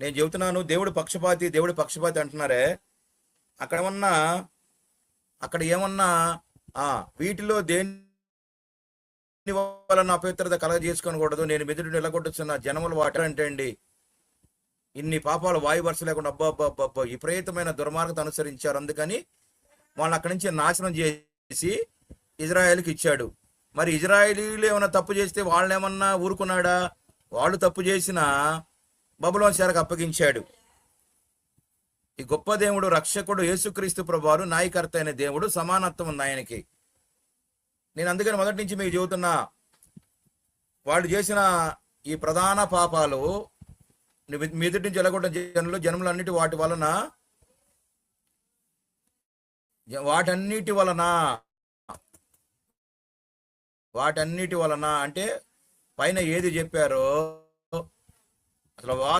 నేను చెబుతున్నాను దేవుడు పక్షపాతి దేవుడు పక్షపాతి అంటున్నారే. అక్కడ ఏమన్నా అక్కడ ఏమన్నా ఆ వీటిలో దేని వలన అపవిత్రత కలగజేసుకోకూడదు నేను మెదుడు నిలగొట్టుతున్న జనములు వాటర్ అంటే అండి. ఇన్ని పాపాలు వాయు వరుస లేకుండా అబ్బా అబ్బా అబ్బా విపరీతమైన దుర్మార్గత అనుసరించారు. అందుకని వాళ్ళని అక్కడి నుంచి నాశనం చేసి ఇజ్రాయెల్కి ఇచ్చాడు. మరి ఇజ్రాయేలీలు ఏమైనా తప్పు చేస్తే వాళ్ళు ఏమన్నా ఊరుకున్నాడా? వాళ్ళు తప్పు చేసిన బబులోని శాలకు అప్పగించాడు. ఈ గొప్ప దేవుడు రక్షకుడు యేసుక్రీస్తు ప్రభువారు నాయకర్త అయిన దేవుడు సమానత్వం ఉంది ఆయనకి. నేను అందుకని మొదటి నుంచి మీకు చెబుతున్నా వాళ్ళు చేసిన ఈ ప్రధాన పాపాలు మీ ఎదుటి నుంచి ఎలగొట్టిన జనులు జన్మలన్నిటి వాటి వలన వాటన్నిటి వలన వాటన్నిటి వలన అంటే పైన ఏది చెప్పారో لو